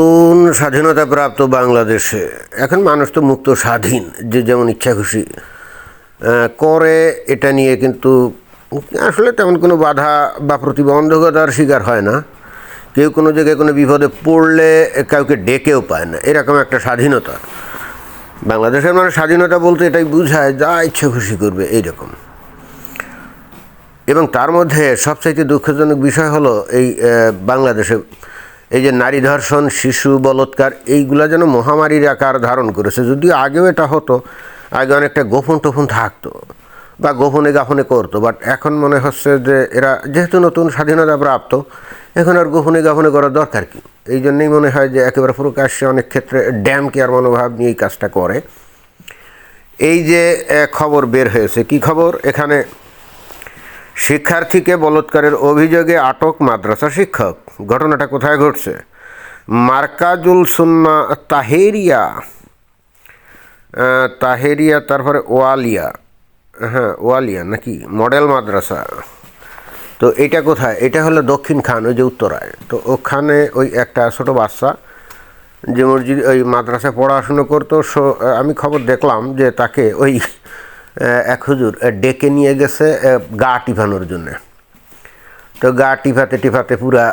নতুন স্বাধীনতা প্রাপ্ত বাংলাদেশে। এখন মানুষ তো মুক্ত স্বাধীন, যে যেমন ইচ্ছা খুশি। করে এটা নিয়ে কিন্তু আসলে তেমন কোনো বাধা বা প্রতিবন্ধকতার শিকার হয় না। কেউ কোনো জায়গায় কোনো বিপদে পড়লে কাউকে ডেকেও পায় না। এরকম একটা স্বাধীনতা। বাংলাদেশের মানুষ স্বাধীনতা বলতে এটাই বোঝায়, যা ইচ্ছা খুশি করবে, এইরকম। এবং তার মধ্যে সবচাইতে দুঃখজনক বিষয় হলো এই বাংলাদেশে এই যে নারী ধর্ষণ, শিশু বলৎকার, এইগুলা যেন মহামারীর আকার ধারণ করেছে। যদিও আগেও এটা হতো, আগে অনেকটা গোপন টোপন থাকতো বা গোপনে গাফনে করতো বাট এখন মনে হচ্ছে যে এরা যেহেতু নতুন স্বাধীনতা প্রাপ্ত, এখন আর গোপনে গাফনে করার দরকার কি? এই জন্যই মনে হয় যে একেবারে প্রকাশ্যে অনেক ক্ষেত্রে ড্যাম কেয়ার মনোভাব নিয়ে এই কাজটা করে। এই যে খবর বের হয়েছে, কি খবর? এখানে শিক্ষার্থীকে বলৎকারের অভিযোগে আটক মাদ্রাসা শিক্ষক। ঘটনাটা কোথায় ঘটছে? মার্কাজুল সুন্না তাহেরিয়া। তাহেরিয়া, তারপরে ওয়ালিয়া। হ্যাঁ ওয়ালিয়া নাকি? মডেল মাদ্রাসা। তো এটা কোথায়? এটা হলো দক্ষিণ খান, ওই যে উত্তরায়। তো ওখানে ওই একটা ছোট বাচ্চা যে মসজিদ, ওই মাদ্রাসায় পড়াশুনো করতো। আমি খবর দেখলাম যে তাকে ওই এক হুজুর ডেকে নিয়ে গেছে গা টিফানোর জন্যে। তো গা টিফাতে টিফাতে পুরা,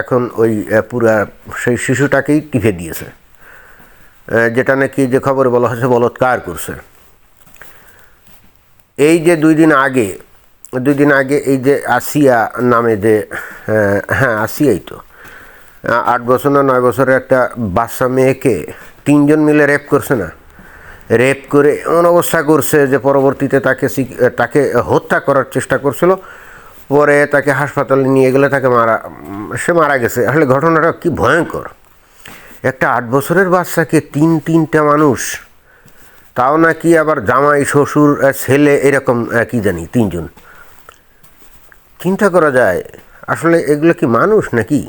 এখন ওই পুরা সেই শিশুটাকেই টিফে দিয়েছে। যেটা নাকি যে খবরে বলা হয়েছে, বলৎকার করছে। এই যে দুই দিন আগে, দুই দিন আগে এই যে আসিয়া নামে যে হ্যাঁ আসিয়াই তো। আট বছর না নয় বছরের একটা বাচ্চা মেয়েকে তিনজন মিলে রেপ করছে না? রেপ করে এমন অবস্থা করছে যে পরবর্তীতে তাকে তাকে হত্যা করার চেষ্টা করছিল। পরে তাকে হাসপাতালে নিয়ে গেলে তাকে মারা, সে মারা গেছে। আসলে ঘটনাটা কি ভয়ঙ্কর। একটা আট বছরের বাচ্চাকে তিন তিনটা মানুষ, তাও নাকি আবার জামাই, শ্বশুর ছেলে এরকম কি জানি, তিনজন। চিন্তা করা যায়, আসলে এগুলো কি মানুষ নাকি?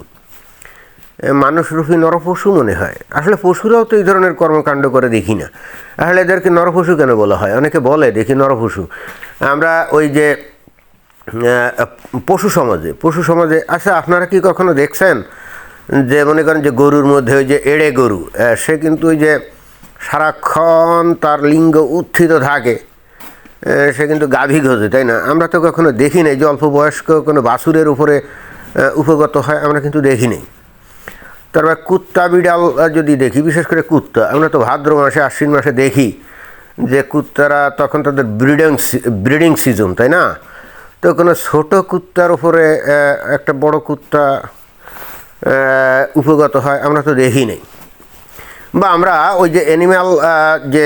মানুষরূপী নরপশু মনে হয়। আসলে পশুরাও তো এই ধরনের কর্মকাণ্ড করে দেখি না। আসলে এদেরকে নরপশু কেন বলা হয়? অনেকে বলে দেখি নরপশু। আমরা ওই যে পশু সমাজে পশু সমাজে আচ্ছা আপনারা কি কখনো দেখছেন? যে মনে করেন যে গরুর মধ্যে ওই যে এড়ে গরু সে কিন্তু ওই যে সারাক্ষণ তার লিঙ্গ উত্থিত থাকে। সে কিন্তু গাভী ঘোজে, তাই না? আমরা তো কখনো দেখি নাই যে অল্প বয়স্ক কোনো বাছুরের উপরে উপগত হয়, আমরা কিন্তু দেখি নাই। তারপর কুত্তা বিড়াল যদি দেখি, বিশেষ করে কুত্তা, আমরা তো ভাদ্র মাসে, আশ্বিন মাসে দেখি যে কুত্তারা তখন তাদের ব্রিডিং ব্রিডিং সিজন তাই না? তো কোনো ছোটো কুত্তার উপরে একটা বড় কুত্তা উপগত হয়, আমরা তো দেখি নাই। বা আমরা ওই যে অ্যানিম্যাল যে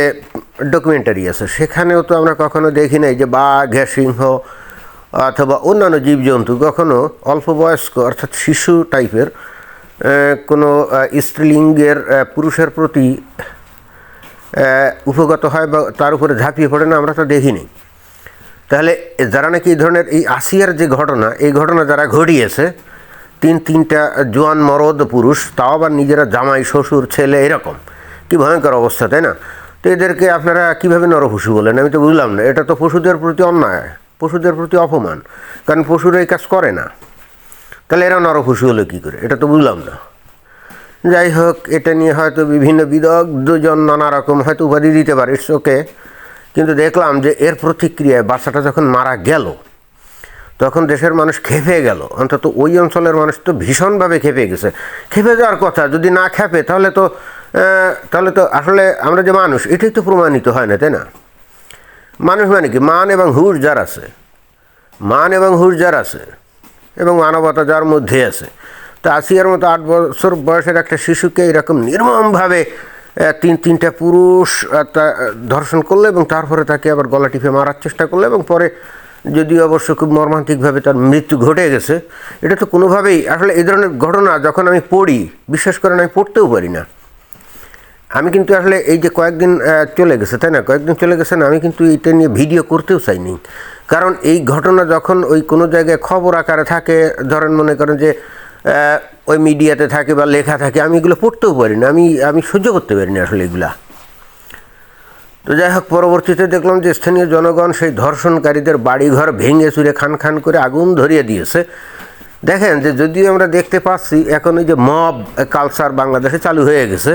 ডকুমেন্টারি আছে, সেখানেও তো আমরা কখনো দেখি নাই যে বাঘ, সিংহ অথবা অন্যান্য জীবজন্তু কখনো অল্প বয়স্ক, অর্থাৎ শিশু টাইপের কোনো স্ত্রীলিঙ্গের পুরুষের প্রতি উপগত হয় বা তার উপরে ঝাঁপিয়ে পড়ে না, আমরা তো দেখিনি। তাহলে যারা নাকি এই ধরনের এই আসিয়ার যে ঘটনা, এই ঘটনা যারা ঘটিয়েছে, তিন, তিনটা জোয়ান মরদ পুরুষ, তাও আবার নিজেরা জামাই, শ্বশুর, ছেলে, এরকম। কি ভয়ঙ্কর অবস্থা, তাই না? তো এদেরকে আপনারা কীভাবে নরপশু বলেন? আমি তো বুঝলাম না, এটা তো পশুদের প্রতি অন্যায়, পশুদের প্রতি অপমান। কারণ পশুরা এই কাজ করে না। তাহলে এরা নরপশু হলো কী করে? এটা তো বুঝলাম না। যাই হোক, এটা নিয়ে হয়তো বিভিন্ন বিদগ্ধজন নানা রকম হয়তো উপাধি দিতে পারে ওকে কিন্তু দেখলাম যে এর প্রতিক্রিয়ায় বাচ্চাটা যখন মারা গেল, তখন দেশের মানুষ খেপে গেল। অন্তত ওই অঞ্চলের মানুষ তো ভীষণভাবে খেপে গেছে। খেপে যাওয়ার কথা, যদি না খেপে তাহলে তো তাহলে তো আসলে আমরা যে মানুষ, এটাই তো প্রমাণিত হয় না, তাই না? মানুষ মানে কি? মান এবং হুশ যার আছে। মান এবং হুশ যার আছে। এবং মানবতা যার মধ্যে আছে। তো আসিয়ার মতো আট বছর বয়সের একটা শিশুকে এরকম নির্মমভাবে তিন, তিনটা পুরুষ ধর্ষণ করল এবং তারপরে তাকে আবার গলা টিপে মারার চেষ্টা করল এবং পরে যদিও অবশ্য খুব মর্মান্তিকভাবে তার মৃত্যু ঘটে গেছে, এটা তো কোনোভাবেই, আসলে এই ধরনের ঘটনা যখন আমি পড়ি, বিশ্বাস করেন আমি পড়তেও পারি না। আমি কিন্তু আসলে এই যে কয়েকদিন চলে গেছে, তাই না? কয়েকদিন চলে গেছে না, আমি কিন্তু এটা নিয়ে ভিডিও করতেও চাইনি। কারণ এই ঘটনা যখন ওই কোনো জায়গায় খবর আকারে থাকে, ধরেন মনে করেন যে ওই মিডিয়াতে থাকে বা লেখা থাকে, আমি এগুলো পড়তেও পারি না, আমি আমি সহ্য করতে পারি না আসলে এগুলা। তো যাই হোক, পরবর্তীতে দেখলাম যে স্থানীয় জনগণ সেই ধর্ষণকারীদের বাড়িঘর ভেঙে চুরে খান খান করে আগুন ধরিয়ে দিয়েছে। দেখেন যে যদিও আমরা দেখতে পাচ্ছি, এখন ওই যে মব কালচার বাংলাদেশে চালু হয়ে গেছে।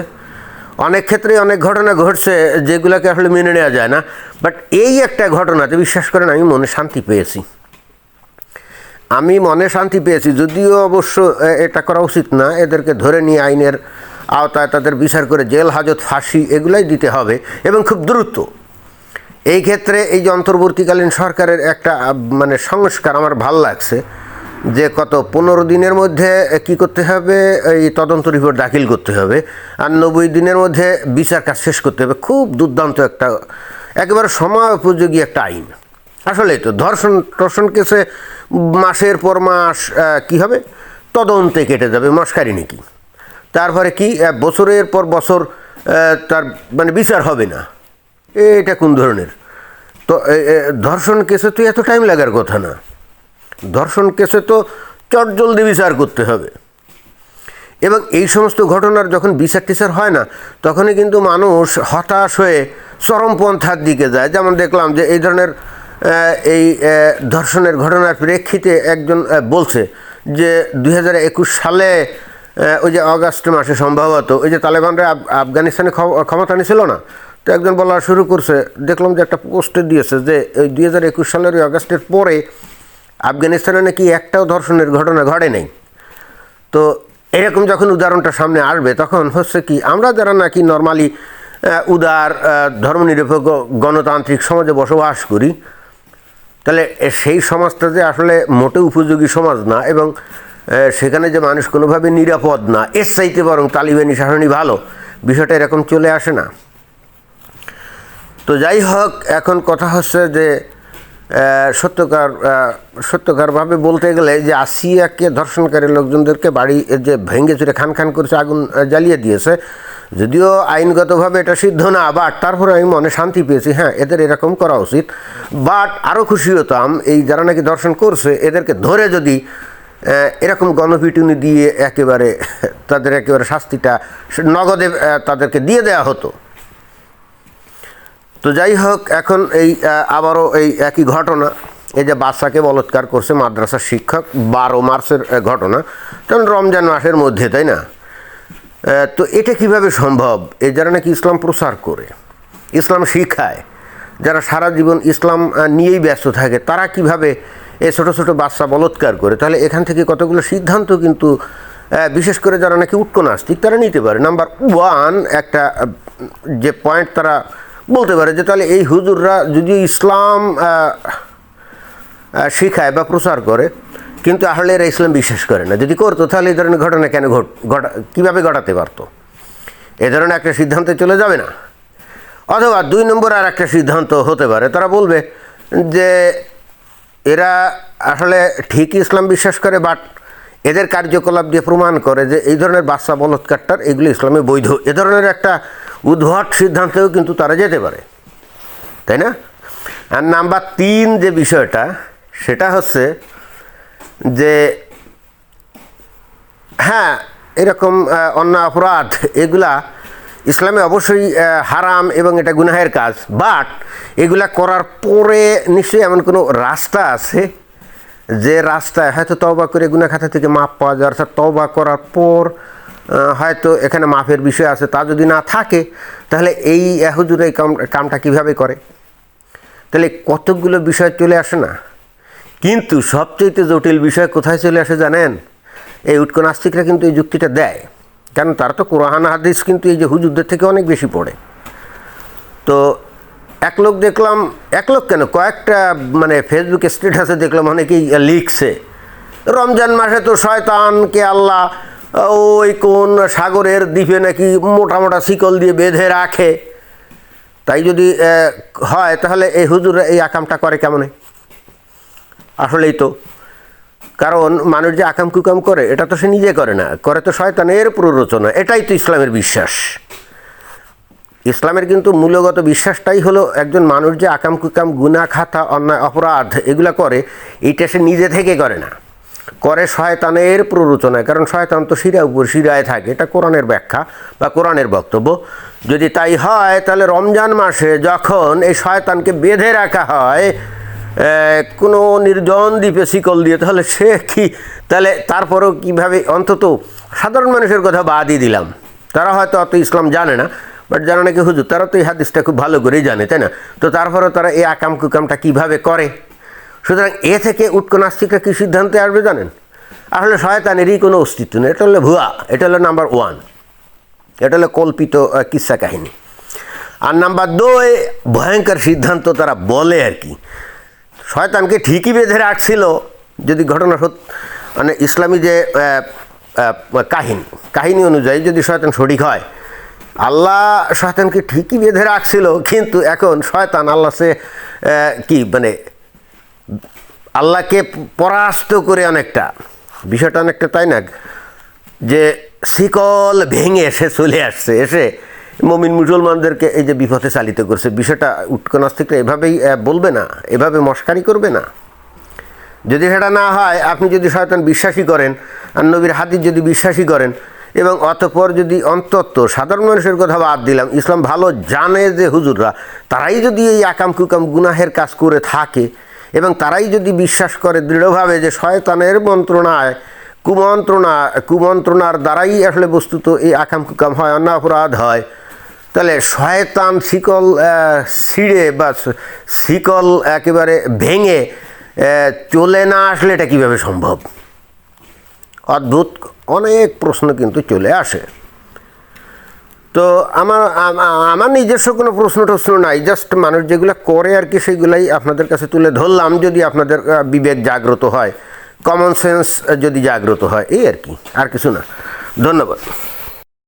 অনেক ক্ষেত্রে অনেক ঘটনা ঘটছে যেগুলোকে আসলে মেনে নেওয়া যায় না। বাট এই একটা ঘটনাতে বিশ্বাস করেন, আমি মনে শান্তি পেয়েছি। আমি মনে শান্তি পেয়েছি, যদিও অবশ্য এটা করা উচিত না। এদেরকে ধরে নিয়ে আইনের আওতায় তাদের বিচার করে জেল, হাজত, ফাঁসি এগুলাই দিতে হবে এবং খুব দ্রুত। এই ক্ষেত্রে এই যে অন্তর্বর্তীকালীন সরকারের একটা মানে সংস্কার আমার ভালো লাগছে। যে কত, পনেরো দিনের মধ্যে কি করতে হবে? এই তদন্ত রিপোর্ট দাখিল করতে হবে। আর নব্বই দিনের মধ্যে বিচার কাজ শেষ করতে হবে। খুব দুর্দান্ত একটা, একেবারে সময় উপযোগী একটা আইন। আসলে তো, ধর্ষণ টর্ষণ কেসে মাসের পর মাস কি হবে? তদন্তে কেটে যাবে মস্কারি নাকি। তারপরে কি বছরের পর বছর তার মানে বিচার হবে না। এটা কোন ধরনের? তো ধর্ষণ কেসে তো এত টাইম লাগার কথা না। ধর্ষণ কেসে তো চটজলদি বিচার করতে হবে। এবং এই সমস্ত ঘটনার যখন বিচার টিচার হয় না, তখনই কিন্তু মানুষ হতাশ হয়ে চরমপন্থার দিকে যায়। যেমন দেখলাম যে এই ধরনের এই ধর্ষণের ঘটনার প্রেক্ষিতে একজন বলছে যে দুই হাজার একুশ সালে ওই যে অগাস্ট মাসে সম্ভবত ওই যে তালেবানরা আফ- আফগানিস্তানে ক্ষম- ক্ষমতা নিয়েছিল না। তো একজন বলা শুরু করছে, দেখলাম যে একটা পোস্টে দিয়েছে যে ওই দুই হাজার একুশ সালের ওই অগাস্টের পরে আফগানিস্তানে নাকি একটাও ধর্ষণের ঘটনা ঘটে নাই। তো এরকম যখন উদাহরণটা সামনে আসবে, তখন হচ্ছে কি আমরা যারা নাকি নর্মালি উদার ধর্মনিরপেক্ষ গণতান্ত্রিক সমাজে বসবাস করি, তাহলে সেই সমাজটা যে আসলে মোটে উপযোগী সমাজ না এবং সেখানে যে মানুষ কোনোভাবে নিরাপদ না, এর চাইতে বরং তালিবানি শাসনই ভালো, বিষয়টা এরকম চলে আসে না। তো যাই হোক, এখন কথা হচ্ছে যে সত্যকার সত্যকারভাবে বলতে গেলে যে আসিয়াকে ধর্ষণকারী লোকজনদেরকে বাড়ি যে ভেঙে চুরে খান খান করেছে, আগুন জ্বালিয়ে দিয়েছে, যদিও আইনগতভাবে এটা সিদ্ধ না বাট তারপরে আমি মনে শান্তি পেয়েছি হ্যাঁ এদের এরকম করা উচিত। বাট আরও খুশি হতাম এই যারা নাকি দর্শন করছে, এদেরকে ধরে যদি এরকম গণপিটুনি দিয়ে একেবারে, তাদের একেবারে শাস্তিটা, নগদে তাদেরকে দিয়ে দেওয়া হতো। তো যাই হোক, এখন এই আবারও এই একই ঘটনা। এই যে বাচ্চাকে বলৎকার করছে মাদ্রাসার শিক্ষক, বারো মার্চের ঘটনা। কারণ রমজান মাসের মধ্যে, তাই না? তো এটা কীভাবে সম্ভব? এই যারা নাকি ইসলাম প্রচার করে, ইসলাম শিখায়, যারা সারা জীবন ইসলাম নিয়েই ব্যস্ত থাকে, তারা কীভাবে এ ছোটো ছোটো বাচ্চা বলৎকার করে? তাহলে এখান থেকে কতগুলো সিদ্ধান্ত কিন্তু বিশেষ করে যারা নাকি উটকো নাস্তিক, তারা নিতে পারে। নাম্বার ওয়ান, একটা যে পয়েন্ট তারা বলতে পারে যে তাহলে এই হুজুররা যদি ইসলাম শিখায় বা প্রচার করে, কিন্তু আসলে এরা ইসলাম বিশ্বাস করে না। যদি করতো, তাহলে এই ধরনের ঘটনা কেন ঘট, ঘটা, কীভাবে ঘটাতে পারতো? এ ধরনের একটা সিদ্ধান্তে চলে যাবে না। অথবা দুই নম্বর আর একটা সিদ্ধান্ত হতে পারে। তারা বলবে যে, এরা আসলে ঠিকই ইসলাম বিশ্বাস করে, বাট এদের কার্যকলাপ দিয়ে প্রমাণ করে যে এই ধরনের বাচ্চা বলৎকারটার এগুলো ইসলামে বৈধ। এ ধরনের একটা উদ্ভট সিদ্ধান্তেও কিন্তু তারা যেতে পারে। তাই না? আর নাম্বার তিন যে বিষয়টা, সেটা হচ্ছে যে হ্যাঁ এরকম অন্য অপরাধ, এগুলা ইসলামে অবশ্যই হারাম এবং এটা গুনাহের কাজ। বাট এগুলা করার পরে নিশ্চয়ই এমন কোনো রাস্তা আছে যে রাস্তায় হয়তো তওবা করে গুনা খাতা থেকে মাপ পাওয়া যায়, অর্থাৎ তওবা করার পর হয়তো এখানে মাফের বিষয় আছে, তা যদি না থাকে, তাহলে এই হুজুর এই কাম, কামটা কীভাবে করে? তাহলে কতকগুলো বিষয় চলে আসে না? কিন্তু সবচেয়ে জটিল বিষয় কোথায় চলে আসে জানেন? এই উৎকো নাস্তিকরা কিন্তু এই যুক্তিটা দেয়। কারণ তারা তো কোরআন, হাদিস কিন্তু এই যে হুজুরদের থেকে অনেক বেশি পড়ে। তো এক লোক দেখলাম, এক লোক কেন? কয়েকটা মানে ফেসবুকে স্ট্যাটাসে দেখলাম অনেকেই লিখছে, রমজান মাসে তো শয়তানকে আল্লাহ ওই কোন সাগরের দ্বীপে নাকি মোটা মোটা শিকল দিয়ে বেঁধে রাখে? তাই যদি হয়, তাহলে এই হুজুর এই আকামটা করে কেমনে? আসলেই তো। কারণ মানুষ যে আকাম কুকাম করে, এটা তো সে নিজে করে না। করে তো শয়তানের প্ররোচনা। এটাই তো ইসলামের বিশ্বাস। ইসলামের কিন্তু মূলগত বিশ্বাসটাই হলো একজন মানুষ যে আকাম কুকাম গুনা খাতা, অন্যায়, অপরাধ এগুলা করে এইটা সে নিজে থেকে করে না। করে শয়তানের প্ররোচনায়, কারণ শয়তান তো শিরা উপর শিরায় থাকে, এটা কোরআনের ব্যাখ্যা বা কোরআনের বক্তব্য। যদি তাই হয়, তাহলে রমজান মাসে যখন এই শয়তানকে বেঁধে রাখা হয় কোনো নির্জন দ্বীপে শিকল দিয়ে, তাহলে সে কি, তাহলে তারপরেও কীভাবে, অন্তত সাধারণ মানুষের কথা বাদই দিলাম। তারা হয়তো অত ইসলাম জানে না, বাট জানে নাকি হুজুর, তারা তো এই হাদিসটা খুব ভালো করেই জানে, তাই না? তো তারপরেও তারা এই আকাম কুকামটা কীভাবে করে? সুতরাং এ থেকে উৎক নাস্তিকরা কী সিদ্ধান্তে আসবে জানেন? আসলে শয়তানেরই কোনো অস্তিত্ব নেই। এটা হলো ভুয়া। এটা হলো নাম্বার ওয়ান। এটা হলো কল্পিত কিস্সা কাহিনী। আর নাম্বার দুই, ভয়ঙ্কর সিদ্ধান্ত তারা বলে আর কি। শয়তানকে ঠিকই বেঁধে রাখছিল যদি ঘটনা সত্য মানে ইসলামী যে কাহিনী কাহিনী অনুযায়ী যদি শয়তান সঠিক হয়। আল্লাহ শয়তানকে ঠিকই বেঁধে রাখছিল, কিন্তু এখন শয়তান আল্লাহ সে কি মানে আল্লাহকে পরাস্ত করে অনেকটা। বিষয়টা অনেকটা তাই না? যে শিকল ভেঙে এসে চলে আসছে, এসে মমিন মুসলমানদেরকে এই যে বিপথে চালিত করছে। বিষয়টা উৎকনাস্তিকরা এভাবেই বলবে না, এভাবে মস্কারি করবে না। যদি সেটা না হয়, আপনি যদি শয়তান বিশ্বাসী করেন, আর নবীর হাদিস যদি বিশ্বাসী করেন, এবং অতপর যদি অন্তত সাধারণ মানুষের কথা বাদ দিলাম, ইসলাম ভালো জানে যে হুজুররা, তারাই যদি এই আকাম কুকাম গুনাহের কাজ করে থাকে এবং তারাই যদি বিশ্বাস করে দৃঢ়ভাবে যে শয়তানের মন্ত্রণায়, কুমন্ত্রণা, কুমন্ত্রণার দ্বারাই আসলে বস্তুত এই আকাম কুকাম হয় অন্য অপরাধ হয়, তাহলে শয়তান শিকল ছিঁড়ে বা শিকল একেবারে ভেঙে চলে না আসলে এটা কীভাবে সম্ভব? অদ্ভুত অনেক প্রশ্ন কিন্তু চলে আসে। তো আমার আমার নিজস্ব কোনো প্রশ্ন টশ্ন নাই জাস্ট মানুষ যেগুলো করে আর কি সেগুলাই আপনাদের কাছে তুলে ধরলাম যদি আপনাদের বিবেক জাগ্রত হয় কমন সেন্স যদি জাগ্রত হয়, এই আর কি, আর কিছু না। ধন্যবাদ।